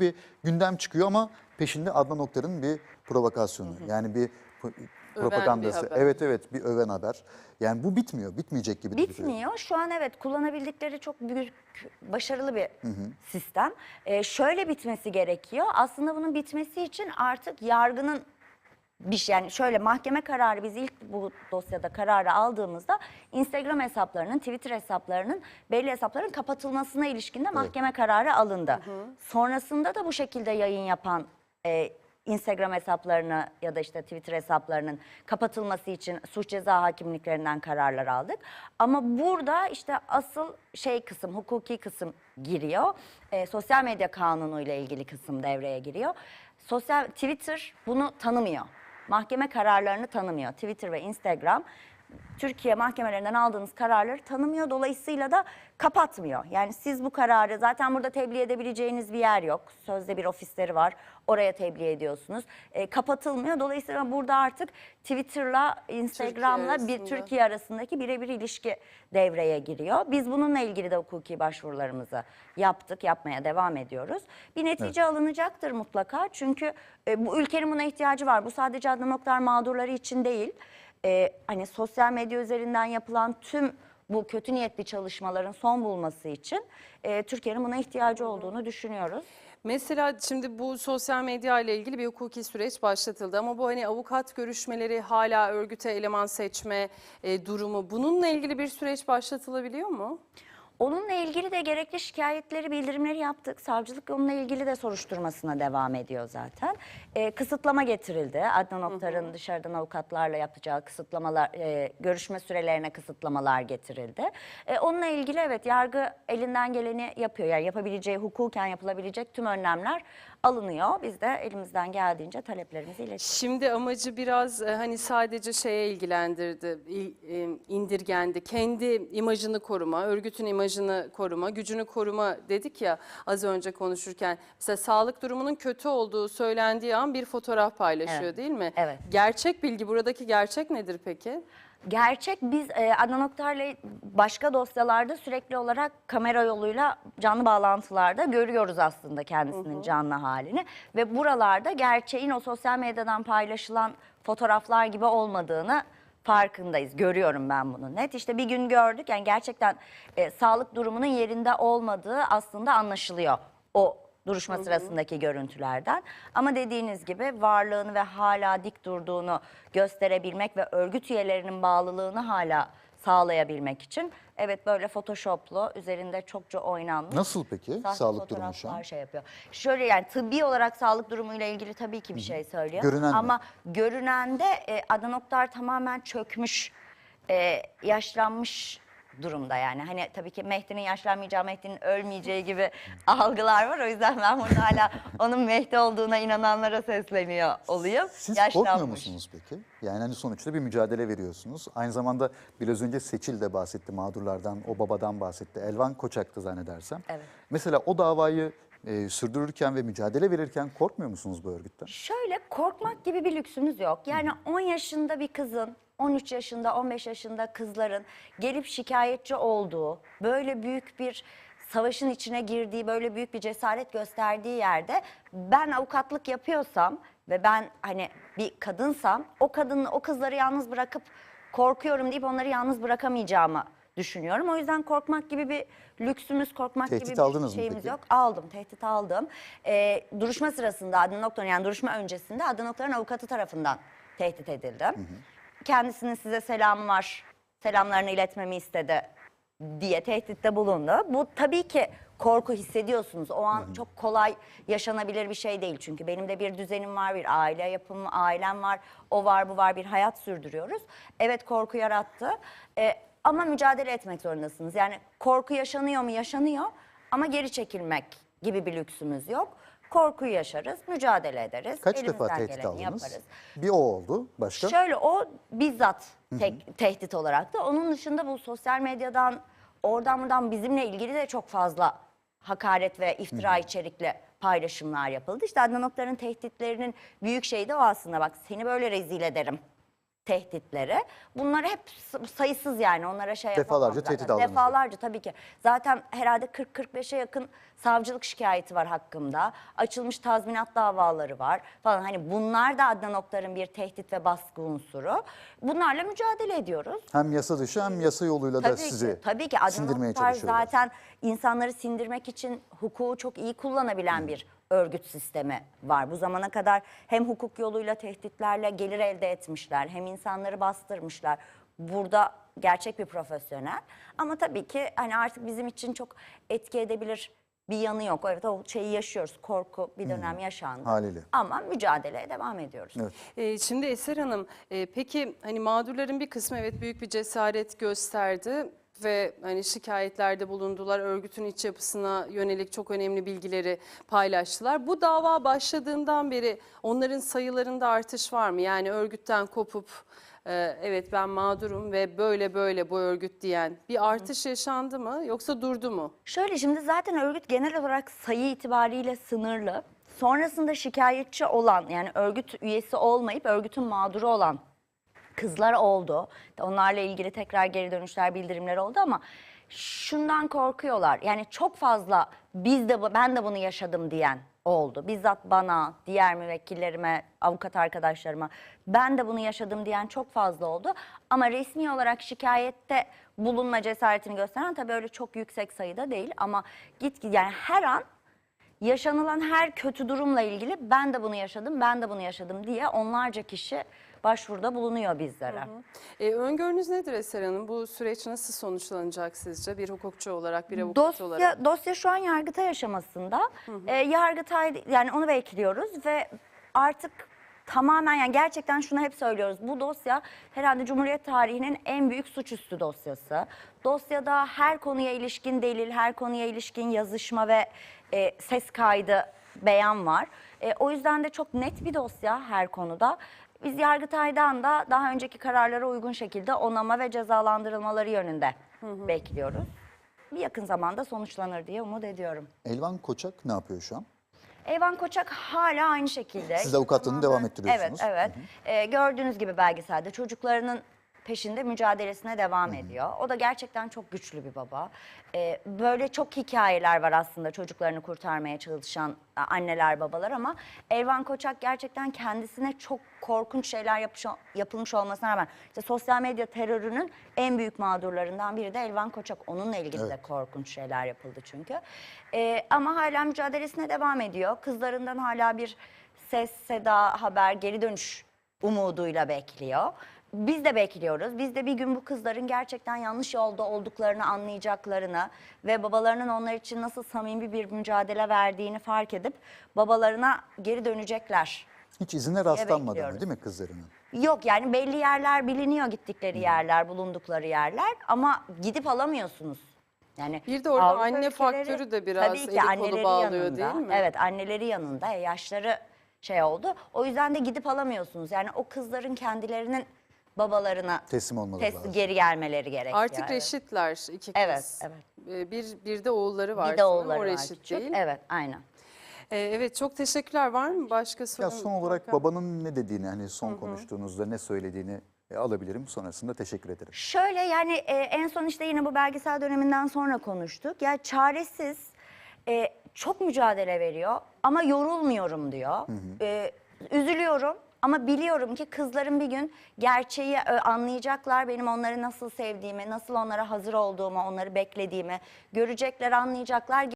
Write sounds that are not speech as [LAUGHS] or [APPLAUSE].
bir gündem çıkıyor ama peşinde Adnan Oktar'ın bir provokasyonu. Yani bir pro- propagandası. haber. evet evet bir öven haber. Yani bu bitmiyor. Bitmeyecek gibi duruyor. Bitmiyor. Şu an evet kullanabildikleri çok büyük, başarılı bir sistem. Ee, şöyle bitmesi gerekiyor. Aslında bunun bitmesi için artık yargının bir şey yani şöyle mahkeme kararı biz ilk bu dosyada kararı aldığımızda Instagram hesaplarının, Twitter hesaplarının belli hesapların kapatılmasına ilişkinde mahkeme kararı alındı. Sonrasında da bu şekilde yayın yapan e, Instagram hesaplarını ya da işte Twitter hesaplarının kapatılması için suç ceza hakimliklerinden kararlar aldık. Ama burada işte asıl şey kısım, hukuki kısım giriyor. E, sosyal medya kanunu ile ilgili kısım devreye giriyor. Sosyal Twitter bunu tanımıyor. Mahkeme kararlarını tanımıyor. Twitter ve Instagram Türkiye mahkemelerinden aldığınız kararları tanımıyor. Dolayısıyla da kapatmıyor. Yani siz bu kararı zaten burada tebliğ edebileceğiniz bir yer yok. Sözde bir ofisleri var. Oraya tebliğ ediyorsunuz. E, kapatılmıyor. Dolayısıyla burada artık Twitter'la, Instagram'la bir. Türkiye arasındaki birebir ilişki devreye giriyor. Biz bununla ilgili de hukuki başvurularımızı yaptık, yapmaya devam ediyoruz. Bir netice alınacaktır mutlaka. Çünkü e, bu ülkenin buna ihtiyacı var. Bu sadece Adnan Oktar mağdurları için değil. E, hani sosyal medya üzerinden yapılan tüm bu kötü niyetli çalışmaların son bulması için e, Türkiye'nin buna ihtiyacı olduğunu düşünüyoruz. Mesela şimdi bu sosyal medya ile ilgili bir hukuki süreç başlatıldı ama bu hani avukat görüşmeleri hala örgüte eleman seçme e, durumu bununla ilgili bir süreç başlatılabiliyor mu? Onunla ilgili de gerekli şikayetleri, bildirimleri yaptık. Savcılık onunla ilgili de soruşturmasına devam ediyor zaten. Ee, kısıtlama getirildi. Adnan Oktar'ın dışarıdan avukatlarla yapacağı kısıtlamalar, e, görüşme sürelerine kısıtlamalar getirildi. E, onunla ilgili evet yargı elinden geleni yapıyor. Yani yapabileceği, hukuken yapılabilecek tüm önlemler alınıyor. Biz de elimizden geldiğince taleplerimizi iletiyoruz. Şimdi amacı biraz e, hani sadece şeye ilgilendirdi, il- e, indirgendi. Kendi imajını koruma, örgütün imajını koruma, gücünü koruma dedik ya az önce konuşurken. Mesela sağlık durumunun kötü olduğu söylendiği an bir fotoğraf paylaşıyor Evet. değil mi? Evet. Gerçek bilgi buradaki gerçek nedir peki? Gerçek biz e, Adnan Oktar'la başka dosyalarda sürekli olarak kamera yoluyla canlı bağlantılarda görüyoruz aslında kendisinin canlı halini. Ve buralarda gerçeğin o sosyal medyadan paylaşılan fotoğraflar gibi olmadığını farkındayız. Görüyorum ben bunu net. İşte bir gün gördük yani gerçekten e, sağlık durumunun yerinde olmadığı aslında anlaşılıyor o duruşma sırasındaki görüntülerden. Ama dediğiniz gibi varlığını ve hala dik durduğunu gösterebilmek ve örgüt üyelerinin bağlılığını hala sağlayabilmek için evet böyle photoshoplu üzerinde çokça oynanmış Nasıl peki sahte sağlık durumu şu an? şey yapıyor. Şöyle yani tıbbi olarak sağlık durumuyla ilgili tabii ki bir şey söylüyor. Görünen mi? Ama görünende e, Adnan Oktar tamamen çökmüş, e, yaşlanmış durumda yani. Hani tabii ki Mehdi'nin yaşlanmayacağı, Mehdi'nin ölmeyeceği gibi [LAUGHS] algılar var. O yüzden ben burada hala onun Mehdi olduğuna inananlara sesleniyor olayım. Siz Yaşlanmış. korkmuyor musunuz peki? Yani hani sonuçta bir mücadele veriyorsunuz. Aynı zamanda biraz önce Seçil de bahsetti mağdurlardan, o babadan bahsetti. Elvan Koçak'tı zannedersem. Evet. Mesela o davayı e, sürdürürken ve mücadele verirken korkmuyor musunuz bu örgütten? Şöyle korkmak gibi bir lüksümüz yok. Yani 10 yaşında bir kızın, 13 yaşında, 15 yaşında kızların gelip şikayetçi olduğu, böyle büyük bir savaşın içine girdiği, böyle büyük bir cesaret gösterdiği yerde ben avukatlık yapıyorsam ve ben hani bir kadınsam o kadını, o kızları yalnız bırakıp korkuyorum deyip onları yalnız bırakamayacağımı düşünüyorum. O yüzden korkmak gibi bir lüksümüz, korkmak Tehdit gibi bir şeyimiz peki? yok. Aldım, tehdit aldım. Ee, duruşma sırasında Adnan Oktar'ın yani duruşma öncesinde Adnan Oktar'ın avukatı tarafından tehdit edildim. Kendisinin size selamı var, selamlarını iletmemi istedi diye tehditte bulundu. Bu tabii ki korku hissediyorsunuz. O an çok kolay yaşanabilir bir şey değil. Çünkü benim de bir düzenim var, bir aile yapımı, ailem var. O var, bu var, bir hayat sürdürüyoruz. Evet korku yarattı. Ee, ama mücadele etmek zorundasınız. Yani korku yaşanıyor mu? Yaşanıyor. Ama geri çekilmek gibi bir lüksümüz yok. Korkuyu yaşarız, mücadele ederiz. Kaç elimizden defa tehdit aldınız? Yaparız. Bir o oldu. Başka? Şöyle o bizzat tek- tehdit olarak da. Onun dışında bu sosyal medyadan oradan buradan bizimle ilgili de çok fazla hakaret ve iftira içerikli paylaşımlar yapıldı. İşte Adnan Oktar'ın tehditlerinin büyük şeyi de o aslında bak seni böyle rezil ederim tehditleri. Bunlar hep sayısız yani onlara şey Defalarca zaten. tehdit aldınız. Defalarca tabii ki. Zaten herhalde 40-45'e yakın savcılık şikayeti var hakkımda. Açılmış tazminat davaları var falan. Hani bunlar da Adnan Oktar'ın bir tehdit ve baskı unsuru. Bunlarla mücadele ediyoruz. Hem yasa dışı hem yasa yoluyla da Tabii sizi ki, tabii ki Adnan Oktar zaten insanları sindirmek için hukuku çok iyi kullanabilen bir örgüt sistemi var. Bu zamana kadar hem hukuk yoluyla tehditlerle gelir elde etmişler, hem insanları bastırmışlar. Burada gerçek bir profesyonel. Ama tabii ki hani artık bizim için çok etki edebilir bir yanı yok. Evet o şeyi yaşıyoruz. Korku bir dönem yaşandı. Haliyle. Ama mücadeleye devam ediyoruz. Evet. Ee, şimdi Eser Hanım, e, peki hani mağdurların bir kısmı evet büyük bir cesaret gösterdi ve hani şikayetlerde bulundular. Örgütün iç yapısına yönelik çok önemli bilgileri paylaştılar. Bu dava başladığından beri onların sayılarında artış var mı? Yani örgütten kopup e, evet ben mağdurum ve böyle böyle bu örgüt diyen bir artış yaşandı mı yoksa durdu mu? Şöyle şimdi zaten örgüt genel olarak sayı itibariyle sınırlı. Sonrasında şikayetçi olan yani örgüt üyesi olmayıp örgütün mağduru olan kızlar oldu. Onlarla ilgili tekrar geri dönüşler, bildirimler oldu ama şundan korkuyorlar. Yani çok fazla biz de ben de bunu yaşadım diyen oldu. Bizzat bana, diğer müvekkillerime, avukat arkadaşlarıma ben de bunu yaşadım diyen çok fazla oldu. Ama resmi olarak şikayette bulunma cesaretini gösteren tabii öyle çok yüksek sayıda değil ama git yani her an yaşanılan her kötü durumla ilgili ben de bunu yaşadım, ben de bunu yaşadım diye onlarca kişi başvuruda bulunuyor bizlere. E, öngörünüz nedir Eser Hanım? Bu süreç nasıl sonuçlanacak sizce bir hukukçu olarak, bir avukat Dosya olarak? dosya şu an Yargıtay aşamasında. Ee, Yargıtay yani onu bekliyoruz ve artık tamamen yani gerçekten şunu hep söylüyoruz. Bu dosya herhalde Cumhuriyet tarihinin en büyük suçüstü dosyası. Dosyada her konuya ilişkin delil, her konuya ilişkin yazışma ve e, ses kaydı beyan var. E, o yüzden de çok net bir dosya her konuda. Biz Yargıtay'dan da daha önceki kararlara uygun şekilde onama ve cezalandırılmaları yönünde bekliyoruz. Bir yakın zamanda sonuçlanır diye umut ediyorum. Elvan Koçak ne yapıyor şu an? Eyvan Koçak hala aynı şekilde. Siz de avukatlığını devam ettiriyorsunuz. Evet, evet. Ee, gördüğünüz gibi belgeselde çocuklarının peşinde mücadelesine devam ediyor. O da gerçekten çok güçlü bir baba. Ee, böyle çok hikayeler var aslında çocuklarını kurtarmaya çalışan anneler, babalar ama Elvan Koçak gerçekten kendisine çok korkunç şeyler yapış, yapılmış olmasına rağmen işte sosyal medya terörünün en büyük mağdurlarından biri de Elvan Koçak. Onunla ilgili de korkunç şeyler yapıldı çünkü. Ee, ama hala mücadelesine devam ediyor. Kızlarından hala bir ses, seda, haber, geri dönüş umuduyla bekliyor. Biz de bekliyoruz. Biz de bir gün bu kızların gerçekten yanlış yolda olduklarını anlayacaklarını ve babalarının onlar için nasıl samimi bir mücadele verdiğini fark edip babalarına geri dönecekler. Hiç izine rastlanmadı mı değil mi kızlarının? Yok yani belli yerler biliniyor gittikleri yerler, bulundukları yerler ama gidip alamıyorsunuz. Yani Bir de orada Avrupa anne ülkeleri faktörü de biraz tabii ki anneleri bağlıyor yanında, değil mi? Evet anneleri yanında e, yaşları şey oldu. O yüzden de gidip alamıyorsunuz. Yani o kızların kendilerinin babalarına Teslim olmaları tes- lazım. geri gelmeleri gerekiyor. Artık evet. reşitler iki kız. Evet, evet. Bir, bir de oğulları var. Bir de oğulları o var reşit küçük. değil. Evet aynen. E, evet çok teşekkürler. Var mı başka sorun? Ya son olarak babanın ne dediğini hani son konuştuğunuzda ne söylediğini e, alabilirim. Sonrasında teşekkür ederim. Şöyle yani e, en son işte yine bu belgesel döneminden sonra konuştuk. Ya çaresiz, e, çok mücadele veriyor ama yorulmuyorum diyor. E, üzülüyorum ama biliyorum ki kızlarım bir gün gerçeği e, anlayacaklar. Benim onları nasıl sevdiğimi, nasıl onlara hazır olduğumu, onları beklediğimi görecekler, anlayacaklar.